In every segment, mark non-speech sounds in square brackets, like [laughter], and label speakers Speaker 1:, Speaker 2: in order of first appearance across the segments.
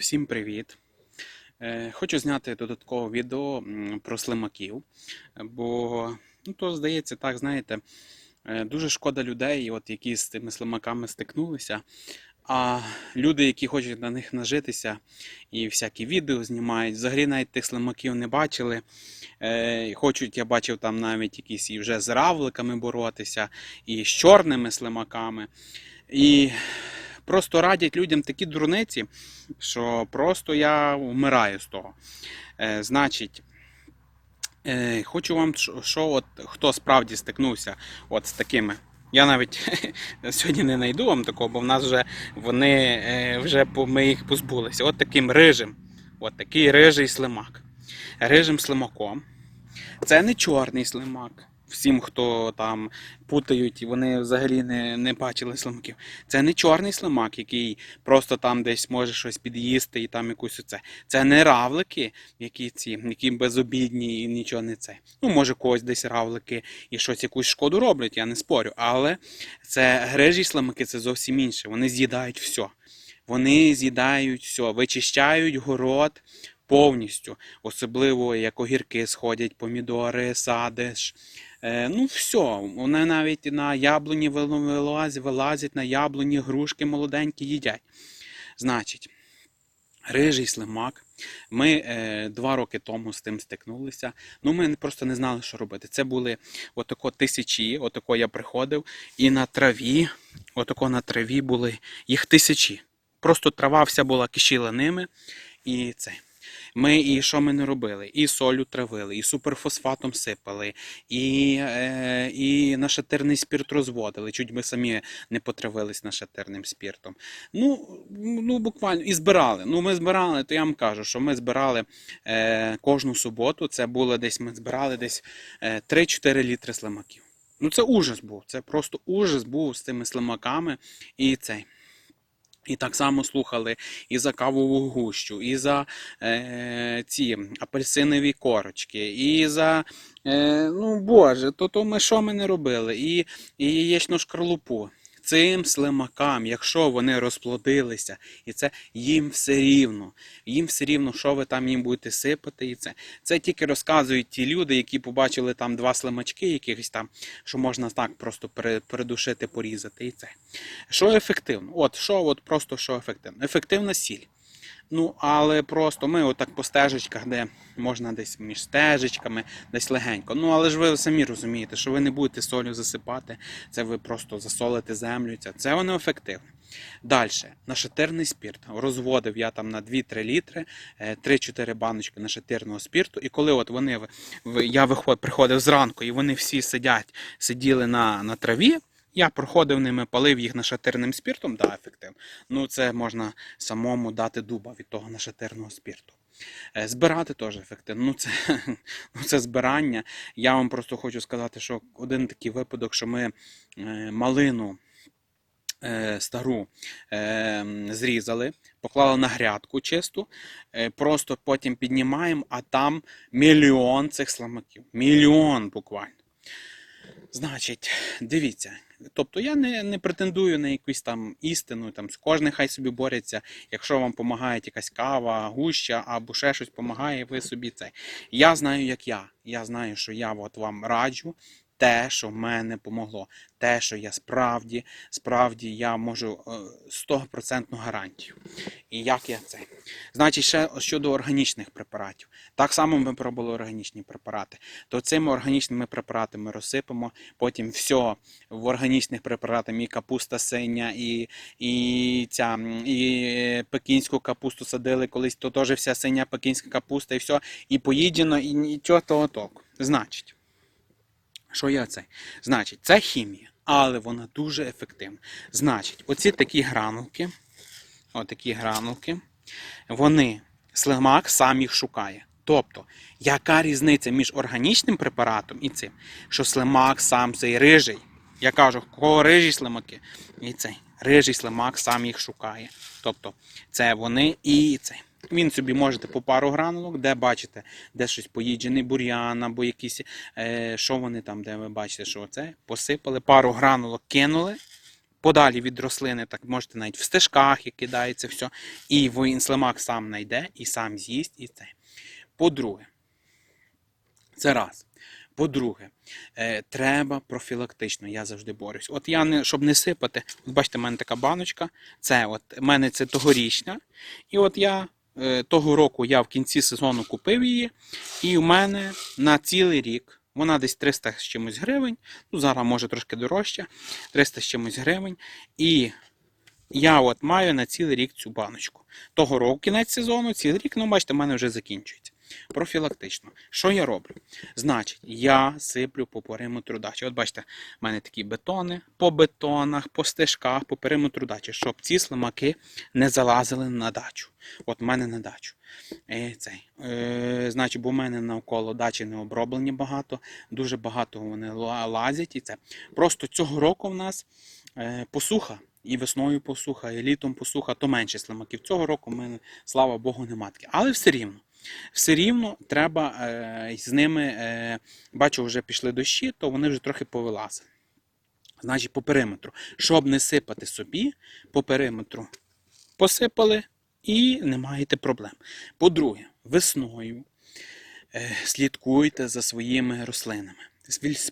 Speaker 1: Всім привіт! Е, Хочу зняти додаткове відео про слимаків, бо ну, то здається, так, знаєте, е, дуже шкода людей, от, які з тими слимаками стикнулися. А люди, які хочуть на них нажитися і всякі відео знімають, взагалі навіть тих слимаків не бачили. Е, хочуть, я бачив там навіть якісь і вже з равликами боротися, і з чорними слимаками. І просто радять людям такі дурниці, що просто я вмираю з того. Е, значить, е, хочу вам, що, от, хто справді стикнувся от з такими. Я навіть [laughs] сьогодні не знайду вам такого, бо в нас вже вони е, вже ми їх позбулися. От таким рижим. От такий рижий слимак. Рижим слимаком. Це не чорний слимак. Всім, хто там путають, і вони взагалі не, не бачили слимаків. Це не чорний слимак, який просто там десь може щось під'їсти і там якусь оце. Це не равлики, які ці, які безобідні і нічого не це. Ну, може, когось десь равлики і щось якусь шкоду роблять, я не спорю. Але це грижі слимаки, це зовсім інше. Вони з'їдають все. Вони з'їдають все, вичищають город повністю. Особливо як огірки сходять, помідори, садиш. Е, ну, все, вони навіть на яблуні вил- вилазять, вилазять, на яблуні грушки молоденькі їдять. Значить, рижий слимак. Ми е, два роки тому з тим стикнулися. Ну, ми просто не знали, що робити. Це були отако тисячі, отако я приходив, і на траві, отако на траві були їх тисячі. Просто трава вся була кишіла ними. І це. Ми і що ми не робили? І солю травили, і суперфосфатом сипали, і, е, і нашатирний спірт розводили. Чуть ми самі не потравились нашатирним спіртом. Ну, ну буквально і збирали. Ну, ми збирали, то я вам кажу, що ми збирали е, кожну суботу. Це було десь, ми збирали десь е, 3-4 літри слимаків. Ну, це ужас був. Це просто ужас був з цими слимаками і цей. І так само слухали і за кавову гущу, і за е, ці апельсинові корочки, і за. Е, ну, Боже, то, то ми що ми не робили? І, і яєчну шкарлупу. Цим слимакам, якщо вони розплодилися, і це їм все рівно. Їм все рівно, що ви там їм будете сипати. І це. Це тільки розказують ті люди, які побачили там два слимачки, якихось там, що можна так просто придушити, порізати. І це. Що ефективно? От що, от просто що ефективно? Ефективна сіль. Ну, але просто ми отак по стежечках, де можна десь між стежечками, десь легенько. Ну, але ж ви самі розумієте, що ви не будете солью засипати, це ви просто засолите землю. Це, воно ефективно. Далі, нашатирний спірт. Розводив я там на 2-3 літри, е, 3-4 баночки нашатирного спірту. І коли от вони, я приходив зранку, і вони всі сидять, сиділи на, на траві, я проходив ними, палив їх нашатирним спіртом, да, ефективно. Ну, це можна самому дати дуба від того нашатирного спірту. Е, Збирати теж ефективно. Ну, це, [laughs] ну, це збирання. Я вам просто хочу сказати, що один такий випадок, що ми е, малину е, стару зрізали, поклали на грядку чисту, просто потім піднімаємо, а там мільйон цих сламаків. Мільйон буквально. Значить, дивіться. Тобто я не, не претендую на якусь там істину, там кожен хай собі бореться. Якщо вам допомагає якась кава, гуща або ще щось допомагає, ви собі це. Я знаю, як я. Я знаю, що я от вам раджу те, що в мене помогло. Те, що я справді, справді я можу е, 100% гарантію. І як я це? Значить, ще щодо органічних препаратів. Так само ми пробували органічні препарати. То цими органічними препаратами розсипемо, потім все в органічних препаратах і капуста синя, і, і, ця, і пекінську капусту садили колись, то теж вся синя пекінська капуста, і все, і поїдено, і нічого того толку. Значить, що я це? Значить, це хімія, але вона дуже ефективна. Значить, оці такі гранулки, отакі гранулки, вони, слимак сам їх шукає. Тобто, яка різниця між органічним препаратом і цим, що слимак сам цей рижий. Я кажу, кого рижі слимаки? І цей рижий слимак сам їх шукає. Тобто, це вони і цей. Він собі можете по пару гранулок, де бачите, де щось поїджений бур'ян, або якісь, е, що вони там, де ви бачите, що це, посипали, пару гранулок кинули, подалі від рослини, так можете навіть в стежках, як кидається все. І він слимак сам знайде і сам з'їсть і це. По-друге, це раз. По-друге, е, треба профілактично, я завжди борюсь. От я не щоб не сипати, от бачите, в мене така баночка. Це от в мене це тогорічна. І от я того року я в кінці сезону купив її, і в мене на цілий рік. Вона десь 300 з чимось гривень. Ну, зараз може трошки дорожче, 300 з чимось гривень. І я от маю на цілий рік цю баночку. Того року кінець сезону, цілий рік, ну бачите, в мене вже закінчується. Профілактично. Що я роблю? Значить, я сиплю по периметру дачі. От бачите, в мене такі бетони по бетонах, по стежках, по периметру дачі, щоб ці слимаки не залазили на дачу. От в мене на дачу. Е, цей. Е, значить, бо в мене навколо дачі не оброблені багато, дуже багато вони лазять і це. Просто цього року в нас е, посуха. І весною посуха, і літом посуха, то менше слимаків. Цього року в слава Богу, нема таки. Але все рівно. Все рівно треба е, з ними, е, бачу, вже пішли дощі, то вони вже трохи повилазили. Значить, по периметру. Щоб не сипати собі, по периметру посипали і не маєте проблем. По-друге, весною е, слідкуйте за своїми рослинами.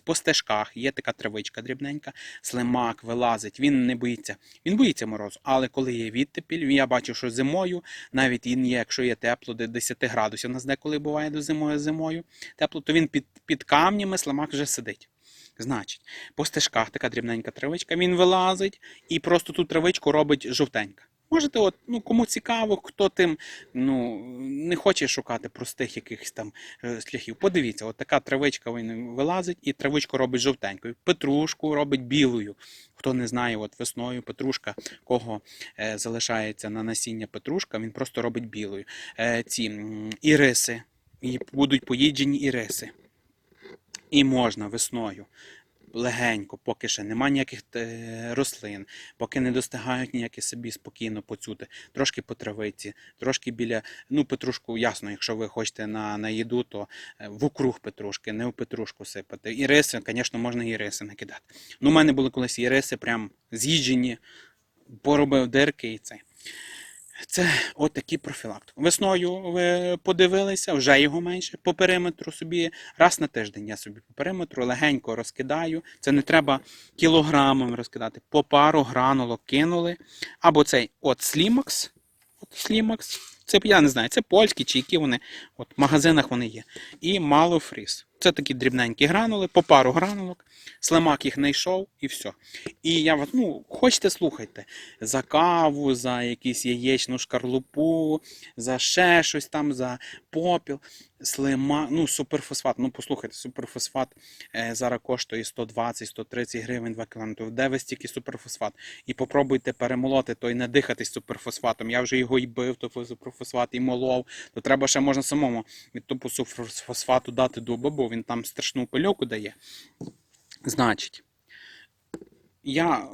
Speaker 1: По стежках є така травичка дрібненька, слимак вилазить, він не боїться. Він боїться морозу, але коли є відтепіль, я бачу, що зимою, навіть він є, якщо є тепло, до 10 градусів, у нас деколи буває до зимою зимою тепло, то він під, під камнями слимак вже сидить. Значить, по стежках така дрібненька травичка, він вилазить і просто ту травичку робить жовтенька. Можете, от, ну, кому цікаво, хто тим ну, не хоче шукати простих якихось там е, шляхів. Подивіться, от така травичка він вилазить і травичку робить жовтенькою. Петрушку робить білою. Хто не знає, от весною петрушка, кого е, залишається на насіння петрушка, він просто робить білою. Е, ці іриси, і будуть поїджені іриси. І можна весною. Легенько, поки ще нема ніяких е, рослин, поки не достигають ніякі собі спокійно поцюти. Трошки по травиці, трошки біля, ну, петрушку, ясно, якщо ви хочете на, на їду, то е, в округ петрушки, не в петрушку сипати. І риси, звісно, можна і риси накидати. Ну, у мене були колись і риси прям з'їджені, поробив дирки і це. Це от профілактики. Весною ви подивилися, вже його менше по периметру собі. Раз на тиждень я собі по периметру легенько розкидаю. Це не треба кілограмами розкидати. По пару гранулок кинули. Або цей от Slimax. От Slimax. Це я не знаю, це польські чи які вони. От в магазинах вони є. І Малофріз. Це такі дрібненькі гранули, по пару гранулок. Слимак їх знайшов і все. І я вас, ну, хочете, слухайте, за каву, за якусь яєчну шкарлупу, за ще щось там, за попіл. Слима, ну, суперфосфат. Ну, послухайте, суперфосфат е, зараз коштує 120-130 гривень 2 кг. Де ви стільки суперфосфат? І попробуйте перемолоти, то й надихатись суперфосфатом. Я вже його і бив, то суперфосфат, і молов. То треба ще можна самому від того суперфосфату дати дуба, він там страшну пильоку дає. Значить, я,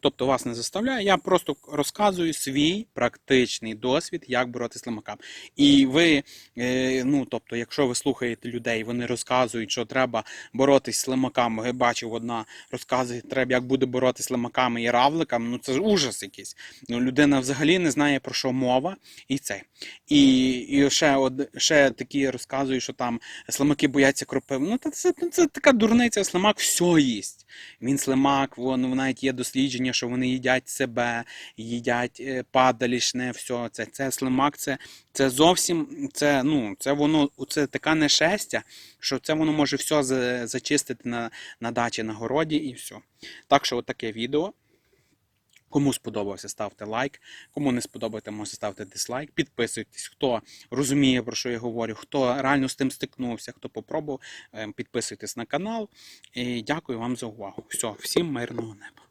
Speaker 1: тобто вас не заставляю, я просто розказую свій практичний досвід, як боротися з слимаками. І ви, е, ну тобто, якщо ви слухаєте людей, вони розказують, що треба боротися з слимаками. Я бачив, одна розказує, треба, як буде боротися з слимаками і равликами. Ну це ж ужас якийсь. Ну, людина взагалі не знає про що мова і це. І, і ще, од, ще такі розказують, що там слимаки бояться кропиви. Ну, це, це, це така дурниця, слимак все їсть. Він слимак, вон, навіть є дослідження, що вони їдять себе, їдять е, падалішне, все. Це, це слимак, це, це зовсім це, ну, це воно це така нещастя, що це воно може все зачистити на, на дачі, на городі і все. Так що, от таке відео. Кому сподобався, ставте лайк. Кому не сподобається, можете ставити дизлайк. Підписуйтесь, хто розуміє, про що я говорю, хто реально з тим стикнувся, хто попробував, е, підписуйтесь на канал. І дякую вам за увагу. Все, всім мирного неба.